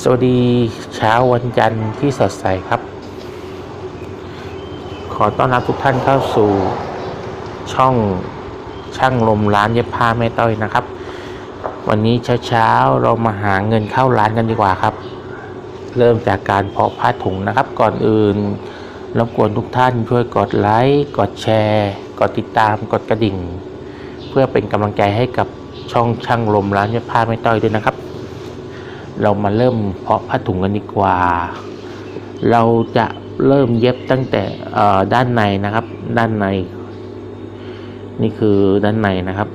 สวัสดีเช้าวันจันทร์ที่สดใสครับ ขอต้อนรับทุกท่านเข้าสู่ช่องช่างลมร้านเย็บผ้าแม่ต้อยนะครับ วันนี้เช้าๆเรามาหาเงินเข้าร้านกันดีกว่าครับ เริ่มจากการเพาะผ้าถุงนะครับ ก่อนอื่นรบกวนทุกท่านช่วยกดไลค์กดแชร์ กดติดตามกดกระดิ่ง เพื่อเป็นกำลังใจให้กับช่องช่างลมร้านเย็บผ้าแม่ต้อยด้วยนะครับ เรามาเริ่มเพาะผ้าถุงกันดีกว่า เราจะเริ่มเย็บตั้งแต่ด้านในนะครับ ด้านใน นี่คือด้านในนะครับ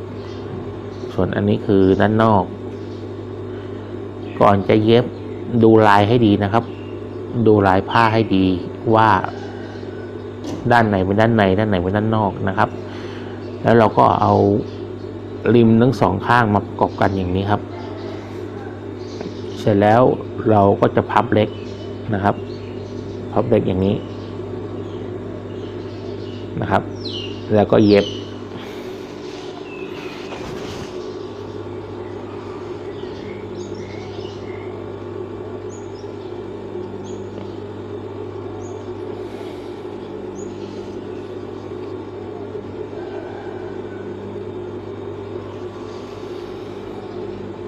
ส่วนอันนี้คือด้านนอก ก่อนจะเย็บดูลายให้ดีนะครับ ดูลายผ้าให้ดีว่าด้านไหนเป็นด้านใน ด้านไหนเป็นด้านนอกนะครับ แล้วเราก็เอาริมทั้งสองข้างมาประกอบกันอย่างนี้ครับ ร็จแล้วเราก็จะพับเล็กนะครับ พับเล็กอย่างนี้นะครับ แล้วก็เย็บ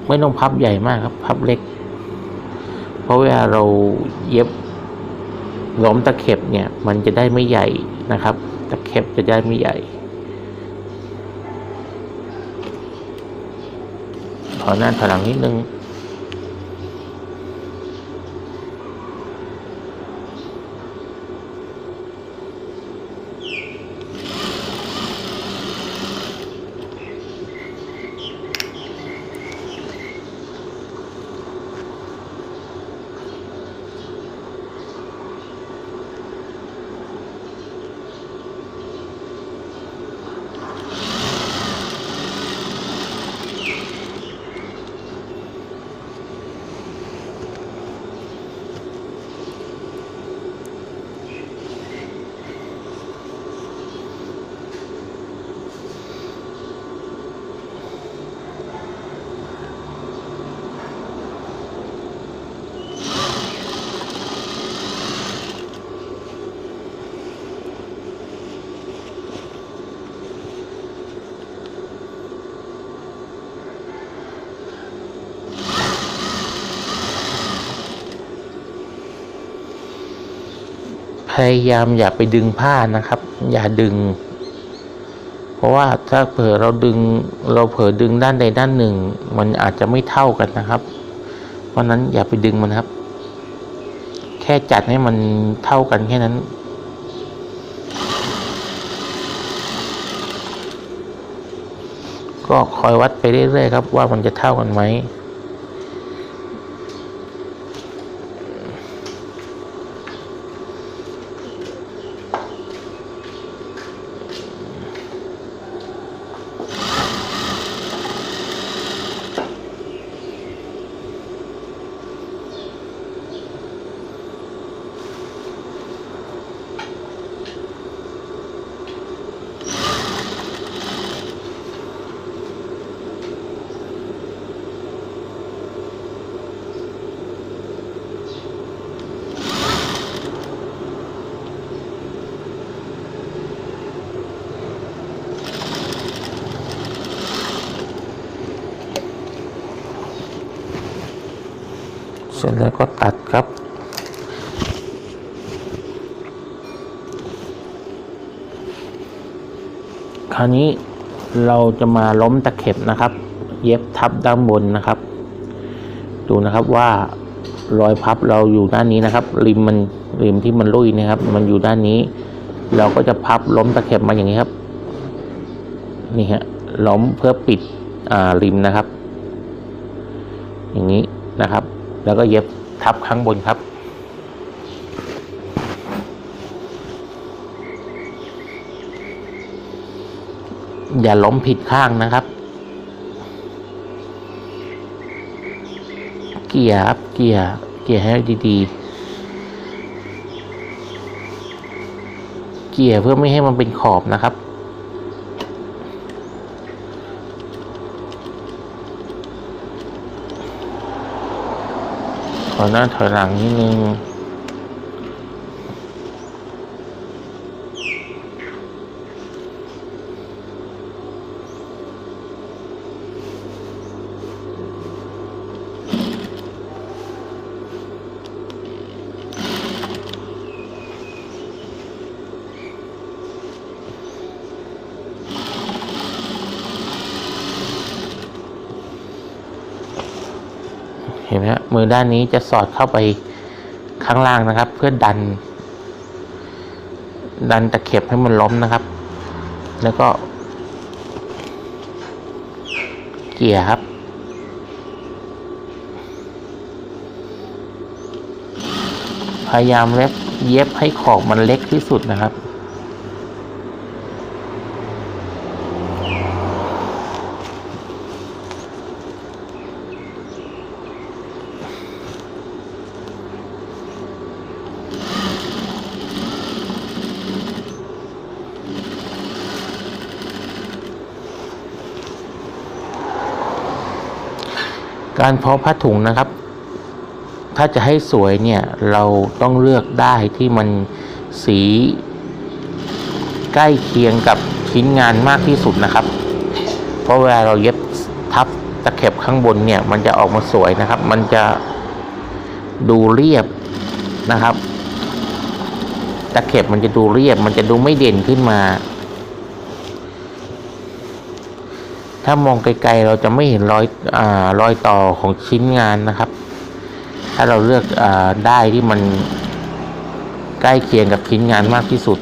ไม่ต้องพับใหญ่มากครับ พับเล็ก ราะเวลาเราเย็บล้อมตะเข็บเนี่ย มันจะได้ไม่ใหญ่นะครับ ตะเข็บจะได้ไม่ใหญ่ขอหน้าถอยหลังนิดนึง พยายามอย่าไปดึงผ้านะครับ อย่าดึง เพราะว่าถ้าเผลอเราดึงเราเผลอดึงด้านใดด้านหนึ่ง มันอาจจะไม่เท่ากันนะครับ เพราะนั้นอย่าไปดึงมันครับ แค่จัดให้มันเท่ากันแค่นั้นก็คอยวัดไปเรื่อยๆครับว่ามันจะเท่ากันไหม เสร็จแล้วก็ตัดครับ คราวนี้เราจะมาล้มตะเข็บนะครับ เย็บทับด้านบนนะครับ ดูนะครับว่ารอยพับเราอยู่ด้านนี้นะครับ ริมมันริมที่มันลุยนะครับ มันอยู่ด้านนี้ เราก็จะพับล้มตะเข็บมาอย่างนี้ครับนี่ฮะล้มเพื่อปิดอ่าริมนะครับ อย่างนี้นะครับ แล้วก็เย็บทับข้างบนครับ อย่าล้มผิดข้างนะครับ เกี่ยครับเกี่ยเกี่ยให้ดีๆ เกี่ยเพื่อไม่ให้มันเป็นขอบนะครับ อยหน้าถอยหลังนิดนึง ไหมฮะมือด้านนี้จะสอดเข้าไปข้างล่างนะครับ เพื่อดัน ดันตะเข็บให้มันล้มนะครับ แล้วก็ เกี่ยครับ พยายามเล็บเย็บให้ขอบมันเล็กที่สุดนะครับ การเพาะผ้าถุงนะครับ ถ้าจะให้สวยเนี่ยเราต้องเลือกได้ที่มันสีใกล้เคียงกับชิ้นงานมากที่สุดนะครับ เพราะเวลาเราเย็บทับตะเข็บข้างบนเนี่ย มันจะออกมาสวยนะครับ มันจะดูเรียบนะครับ ตะเข็บมันจะดูเรียบ มันจะดูไม่เด่นขึ้นมา ถ้ามองไกลๆเราจะไม่เห็นรอยอารอยต่อของชิ้นงานนะครับ ถ้าเราเลือกอได้ที่มันใกล้เคียงกับชิ้นงานมากที่สุด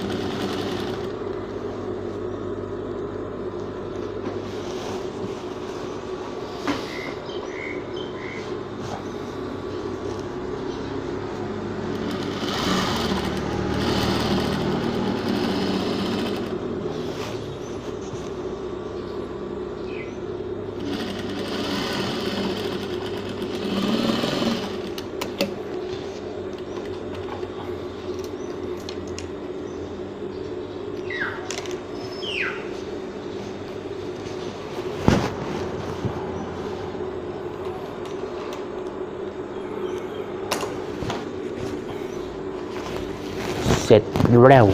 เสร็จแล้ว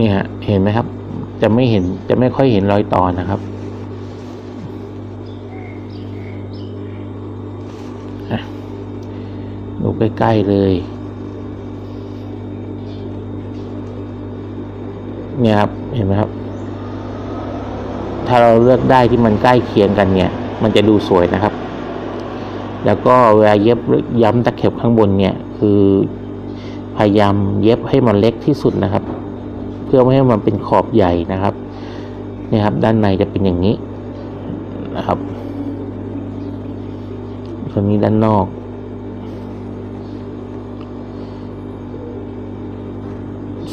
นี่ยเห็นไหมครับ จะไม่เห็นจะไม่ค่อยเห็นรอยต่อนะครับดูใกล้ๆเลย เนี่ยครับ เห็นไหมครับ ถ้าเราเลือกได้ที่มันใกล้เคียงกันเนี่ย มันจะดูสวยนะครับ แล้วก็เวลาเย็บย้ำตะเข็บข้างบนเนี่ย คือพยายามเย็บให้มันเล็กที่สุดนะครับ เพื่อไม่ให้มันเป็นขอบใหญ่นะครับนี่ครับ ด้านในจะเป็นอย่างนี้นะครับส่วนนี้ด้านนอก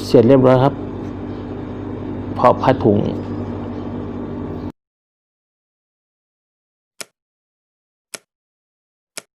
เสร็จเรียบร้อยครับ เพาะผ้าถุง